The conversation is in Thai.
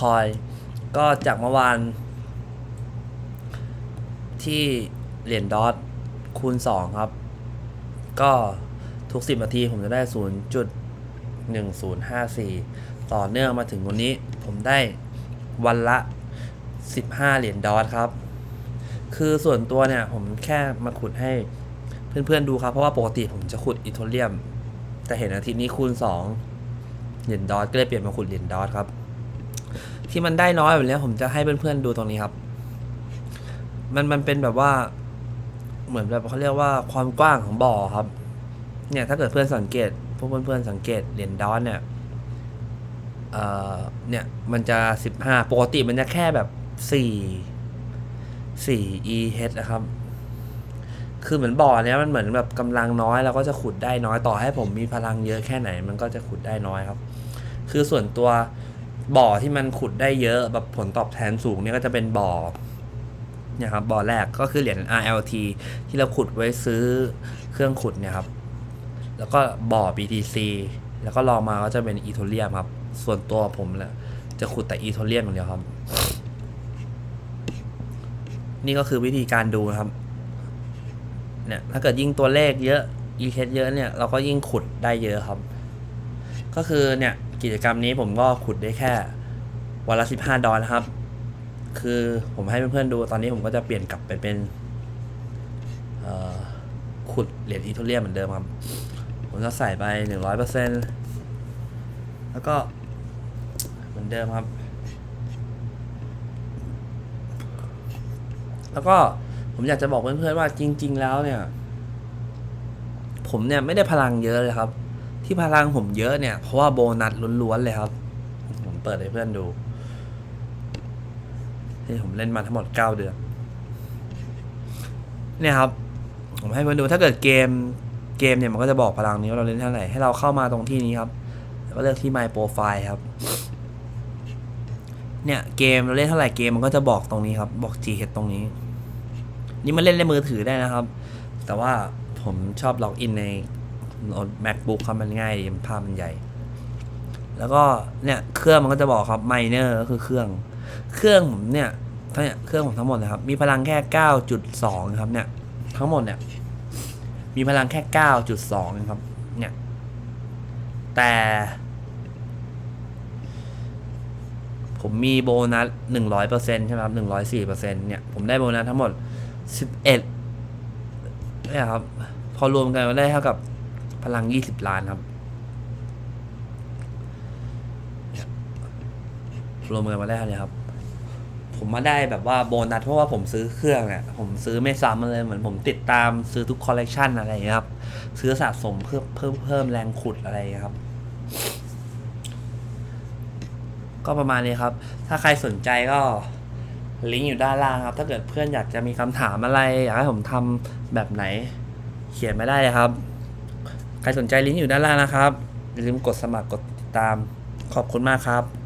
คอยก็จากเมื่อวาน ที่เหรียญดอทคูณสองครับ ก็ทุกสิบนาทีผมจะได้ศูนย์จุดหนึ่งศูนย์ห้าสี่ต่อเนื่องมาถึงวันนี้ผมได้วันละสิบห้าเหรียญดอทครับ คือส่วนตัวเนี่ย ผมแค่มาขุดให้เพื่อนๆดูครับ เพราะว่าปกติผมจะขุดอีโทเรียม แต่เห็นอาทิตย์นี้คูณสองเหรียญดอทก็เลยเปลี่ยนมาขุดเหรียญดอทครับ ที่มันได้น้อยแบบนี้ผมจะให้เพื่อนๆดูตรงนี้ครับ มันมันเป็นแบบว่า เหมือนแบบเขาเรียกว่าความกว้างของบ่อครับ เนี่ย ถ้าเกิดเพื่อนสังเกต พวกเพื่อนๆสังเกตเหรียญดอทเนี่ยเอ่อเนี่ยมันจะสิบห้าปกติมันจะแค่แบบสี่สี่ EH นะครับ คือเหมือนบ่อเนี้ยมันเหมือนแบบกำลังน้อยเราก็จะขุดได้น้อยต่อให้ผมมีพลังเยอะแค่ไหน มันก็จะขุดได้น้อยครับ คือส่วนตัว บ่อที่มันขุดได้เยอะแบบผลตอบแทนสูงเนี่ยก็จะเป็นบ่อเนี่ยครับบ่อแรกก็คือเหรียญ RLT ที่เราขุดไว้ซื้อเครื่องขุดเนี่ยครับ แล้วก็บ่อ BTC แล้วก็ลองมาก็จะเป็นอีโทเรียมครับ ส่วนตัวผมแหละจะขุดแต่อีโทเรียมอย่างเดียวครับ นี่ก็คือวิธีการดูนะครับ เนี่ยถ้าเกิดยิ่งตัวเลขเยอะ e h เยอะเนี่ยเราก็ยิ่งขุดได้เยอะครับ ก็คือเนี่ย กิจกรรมนี้ผมก็ขุดได้แค่วันละสิบห้าดอลนะครับ คือผมให้เพื่อนๆดูตอนนี้ผมก็จะเปลี่ยนกลับไปเป็นขุดเหรียญอีโทเรียมเหมือนเดิมครับ ผมจะใส่ไปหนึ่งร้อยเปอร์เซ็นแล้วก็เหมือนเดิมครับ แล้วก็ผมอยากจะบอกเพื่อนๆว่าจริง ๆ แล้วเนี่ย ผมเนี่ยไม่ได้พลังเยอะเลยครับ ที่พลังผมเยอะเนี่ย เพราะว่าโบนัสล้วนๆเลยครับ ผมเปิดให้เพื่อนดูที่ผมเล่นมาทั้งหมดเก้าเดือน เนี่ยครับ ผมให้เพื่อนดูถ้าเกิดเกมเกมเนี่ยมันก็จะบอกพลังนี้ว่าเราเล่นเท่าไหร่ให้เราเข้ามาตรงที่นี้ครับ แล้วก็เลือกที่ My Profile ครับ เนี่ยเกมเราเล่นเท่าไหร่เกมมันก็จะบอกตรงนี้ครับ บอก GH ตรงนี้ นี่มันเล่นในมือถือได้นะครับ แต่ว่าผมชอบล็อกอินใน MacBook ครับมันง่ายมันภาพมันใหญ่ แล้วก็เนี่ยเครื่องมันก็จะบอกครับ Miner ก็คือเครื่อง เครื่องผมเนี่ยทั้งเนี่ยเครื่องผมทั้งหมดนะครับ มีพลังแค่ 9.2 ครับเนี่ย ทั้งหมดเนี่ย มีพลังแค่ 9.2นะครับ เนี่ย แต่ ผมมีโบนัสหนึ่งร้อยเปอร์เซ็นใช่ไหมครับหนึ่งร้อยสี่เปอร์เซ็นเนี่ย ผมได้โบนัสทั้งหมดสิบเอ็ดเนี่ยครับ พอรวมกันก็ได้เท่ากับ พลังยี่สิบล้านครับรวมกันมาได้เท่านี้ครับ ผมมาได้แบบว่าโบนัสเพราะว่าผมซื้อเครื่องเนี่ยผมซื้อไม่ซ้ำเลยเหมือนผมติดตามซื้อทุกคอลเลกชันอะไรอย่างเงี้ยครับ ซื้อสะสมเพิ่มเพิ่มเพิ่มแรงขุดอะไรเงี้ยครับ ก็ประมาณนี้ครับ ถ้าใครสนใจก็ลิงก์อยู่ด้านล่างครับ ถ้าเกิดเพื่อนอยากจะมีคำถามอะไร อยากให้ผมทำแบบไหน เขียนมาได้เลยครับ ใครสนใจลิงก์อยู่ด้านล่างนะครับอย่าลืมกดสมัครกดติดตามขอบคุณมากครับ